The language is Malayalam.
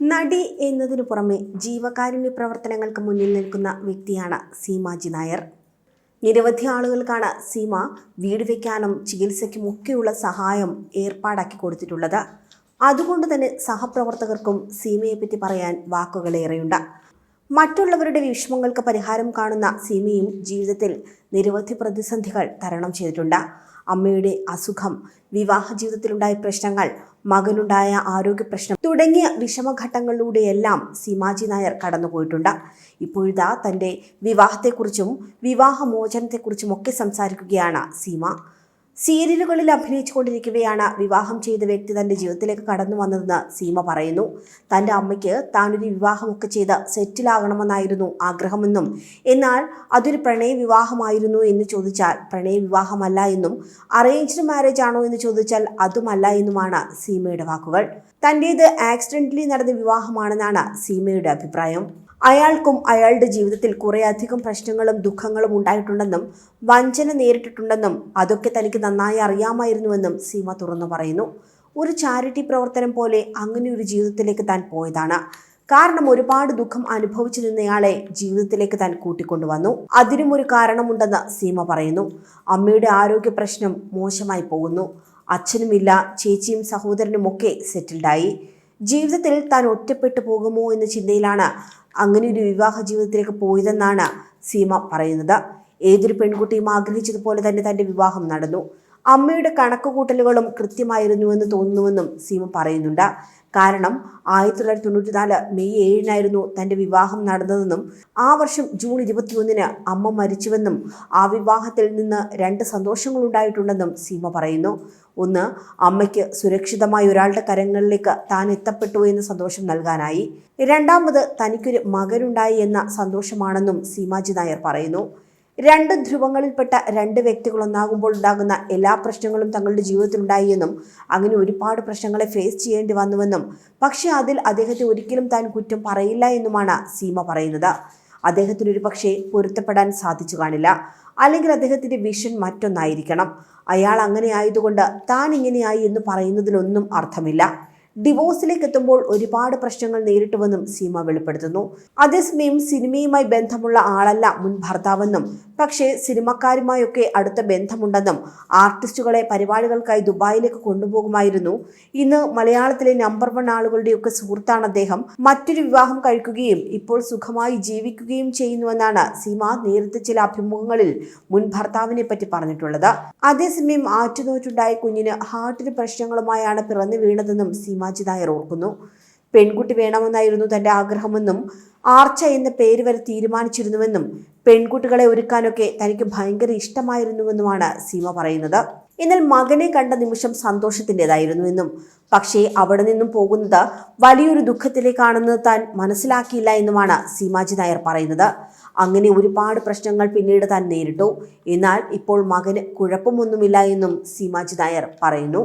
നടി എന്നതിനു പുറമെ ജീവകാരുണ്യ പ്രവർത്തനങ്ങൾക്ക് മുന്നിൽ നിൽക്കുന്ന വ്യക്തിയാണ് സീമാജി നായർ. നിരവധി ആളുകൾക്കാണ് സീമ വീട് വയ്ക്കാനും ചികിത്സയ്ക്കും ഒക്കെയുള്ള സഹായം ഏർപ്പാടാക്കി കൊടുത്തിട്ടുള്ളത്. അതുകൊണ്ട് തന്നെ സഹപ്രവർത്തകർക്കും സീമയെപ്പറ്റി പറയാൻ വാക്കുകളേറെയുണ്ട്. മറ്റുള്ളവരുടെ വിഷമങ്ങൾക്ക് പരിഹാരം കാണുന്ന സീമയും ജീവിതത്തിൽ നിരവധി പ്രതിസന്ധികൾ തരണം ചെയ്തിട്ടുണ്ട്. അമ്മയുടെ അസുഖം വിവാഹ ജീവിതത്തിലുണ്ടായ പ്രശ്നങ്ങൾ മകനുണ്ടായ ആരോഗ്യ പ്രശ്നം തുടങ്ങിയ വിഷമഘട്ടങ്ങളിലൂടെയെല്ലാം സീമാജി നായർ കടന്നുപോയിട്ടുണ്ട്. ഇപ്പോഴിതാ തന്റെ വിവാഹത്തെക്കുറിച്ചും വിവാഹമോചനത്തെക്കുറിച്ചും ഒക്കെ സംസാരിക്കുകയാണ് സീമ. സീരിയലുകളിൽ അഭിനയിച്ചുകൊണ്ടിരിക്കവെയാണ് വിവാഹം ചെയ്ത വ്യക്തി തന്റെ ജീവിതത്തിലേക്ക് കടന്നു വന്നതെന്ന് സീമ പറയുന്നു. തന്റെ അമ്മയ്ക്ക് താനൊരു വിവാഹമൊക്കെ ചെയ്ത് സെറ്റിലാകണമെന്നായിരുന്നു ആഗ്രഹമെന്നും എന്നാൽ അതൊരു പ്രണയ വിവാഹമായിരുന്നു എന്ന് ചോദിച്ചാൽ പ്രണയ വിവാഹമല്ല എന്നും അറേഞ്ച്ഡ് മാരേജ് ആണോ എന്ന് ചോദിച്ചാൽ അതുമല്ല എന്നുമാണ് സീമയുടെ വാക്കുകൾ. തന്റേത് ആക്സിഡന്റലി നടന്ന വിവാഹമാണെന്നാണ് സീമയുടെ അഭിപ്രായം. അയാൾക്കും അയാളുടെ ജീവിതത്തിൽ കുറേയധികം പ്രശ്നങ്ങളും ദുഃഖങ്ങളും ഉണ്ടായിട്ടുണ്ടെന്നും വഞ്ചന നേരിട്ടിട്ടുണ്ടെന്നും അതൊക്കെ തനിക്ക് നന്നായി അറിയാമായിരുന്നുവെന്നും സീമ തുറന്നു പറയുന്നു. ഒരു ചാരിറ്റി പ്രവർത്തനം പോലെ അങ്ങനെ ഒരു ജീവിതത്തിലേക്ക് താൻ പോയതാണ്. കാരണം ഒരുപാട് ദുഃഖം അനുഭവിച്ചു നിന്നയാളെ ജീവിതത്തിലേക്ക് താൻ കൂട്ടിക്കൊണ്ടുവന്നു. അതിനും ഒരു കാരണമുണ്ടെന്ന് സീമ പറയുന്നു. അമ്മയുടെ ആരോഗ്യ പ്രശ്നം മോശമായി പോകുന്നു. അച്ഛനുമില്ല ചേച്ചിയും സഹോദരനുമൊക്കെ സെറ്റിൽഡായി. ജീവിതത്തിൽ താൻ ഒറ്റപ്പെട്ടു പോകുമോ എന്ന ചിന്തയിലാണ് അങ്ങനെ ഒരു വിവാഹ ജീവിതത്തിലേക്ക് പോയതെന്നാണ് സീമ പറയുന്നത്. ഏതൊരു പെൺകുട്ടിയും ആഗ്രഹിച്ചതുപോലെ തന്നെ തന്റെ വിവാഹം നടന്നു. അമ്മയുടെ കണക്കുകൂട്ടലുകളും കൃത്യമായിരുന്നുവെന്ന് തോന്നുന്നുവെന്നും സീമ പറയുന്നുണ്ട്. കാരണം ആയിരത്തി തൊള്ളായിരത്തി തൊണ്ണൂറ്റി നാല് മെയ് ഏഴിനായിരുന്നു തന്റെ വിവാഹം നടന്നതെന്നും ആ വർഷം ജൂൺ ഇരുപത്തിയൊന്നിന് അമ്മ മരിച്ചുവെന്നും ആ വിവാഹത്തിൽ നിന്ന് രണ്ട് സന്തോഷങ്ങൾ ഉണ്ടായിട്ടുണ്ടെന്നും സീമ പറയുന്നു. ഒന്ന് അമ്മയ്ക്ക് സുരക്ഷിതമായ ഒരാളുടെ കരങ്ങളിലേക്ക് താൻ എത്തപ്പെട്ടു എന്ന സന്തോഷം നൽകാനായി. രണ്ടാമത് തനിക്കൊരു മകനുണ്ടായി എന്ന സന്തോഷമാണെന്നും സീമാജി നായർ പറയുന്നു. രണ്ട് ധ്രുവങ്ങളിൽപ്പെട്ട രണ്ട് വ്യക്തികൾ ഒന്നാകുമ്പോൾ ഉണ്ടാകുന്ന എല്ലാ പ്രശ്നങ്ങളും തങ്ങളുടെ ജീവിതത്തിലുണ്ടായി എന്നും അങ്ങനെ ഒരുപാട് പ്രശ്നങ്ങളെ ഫേസ് ചെയ്യേണ്ടി വന്നുവെന്നും പക്ഷേ അതിൽ അദ്ദേഹത്തെ ഒരിക്കലും താൻ കുറ്റം പറയില്ല എന്നുമാണ് സീമ പറയുന്നത്. അദ്ദേഹത്തിന് ഒരു പക്ഷേ പൊരുത്തപ്പെടാൻ സാധിച്ചു കാണില്ല. അല്ലെങ്കിൽ അദ്ദേഹത്തിന്റെ വിഷൻ മറ്റൊന്നായിരിക്കണം. അയാൾ അങ്ങനെ ആയതുകൊണ്ട് താൻ ഇങ്ങനെയായി എന്ന് പറയുന്നതിലൊന്നും അർത്ഥമില്ല. ഡിവോഴ്സിലേക്ക് എത്തുമ്പോൾ ഒരുപാട് പ്രശ്നങ്ങൾ നേരിട്ടുവെന്നും സീമ വെളിപ്പെടുത്തുന്നു. അതേസമയം സിനിമയുമായി ബന്ധമുള്ള ആളല്ല മുൻ ഭർത്താവെന്നും പക്ഷേ സിനിമക്കാരുമായൊക്കെ അടുത്ത ബന്ധമുണ്ടെന്നും ആർട്ടിസ്റ്റുകളെ പരിപാടികൾക്കായി ദുബായിലേക്ക് കൊണ്ടുപോകുമായിരുന്നു. ഇന്ന് മലയാളത്തിലെ നമ്പർ വൺ ആളുകളുടെയൊക്കെ സുഹൃത്താണ് അദ്ദേഹം. മറ്റൊരു വിവാഹം കഴിക്കുകയും ഇപ്പോൾ സുഖമായി ജീവിക്കുകയും ചെയ്യുന്നുവെന്നാണ് സീമ നേരത്തെ ചില അഭിമുഖങ്ങളിൽ മുൻ ഭർത്താവിനെ പറ്റി പറഞ്ഞിട്ടുള്ളത്. അതേസമയം ആറ്റുനോറ്റുണ്ടായ കുഞ്ഞിന് ഹാർട്ടിന് പ്രശ്നങ്ങളുമായാണ് പിറന്നു വീണതെന്നും സീമാജി നായർ ഓർക്കുന്നു. പെൺകുട്ടി വേണമെന്നായിരുന്നു തന്റെ ആഗ്രഹമെന്നും ആർച്ച എന്ന പേര് വരെ തീരുമാനിച്ചിരുന്നുവെന്നും പെൺകുട്ടികളെ ഒരുക്കാനൊക്കെ തനിക്ക് ഭയങ്കര ഇഷ്ടമായിരുന്നുവെന്നുമാണ് സീമ പറയുന്നത്. എന്നാൽ മകനെ കണ്ട നിമിഷം സന്തോഷത്തിന്റെതായിരുന്നുവെന്നും പക്ഷേ അവിടെ നിന്നും പോകുന്നത് വലിയൊരു ദുഃഖത്തിലേക്കാണെന്ന് താൻ മനസ്സിലാക്കിയില്ല എന്നുമാണ് സീമാജി നായർ പറയുന്നത്. അങ്ങനെ ഒരുപാട് പ്രശ്നങ്ങൾ പിന്നീട് താൻ നേരിട്ടു. എന്നാൽ ഇപ്പോൾ മകന് കുഴപ്പമൊന്നുമില്ല എന്നും സീമാജി നായർ പറയുന്നു.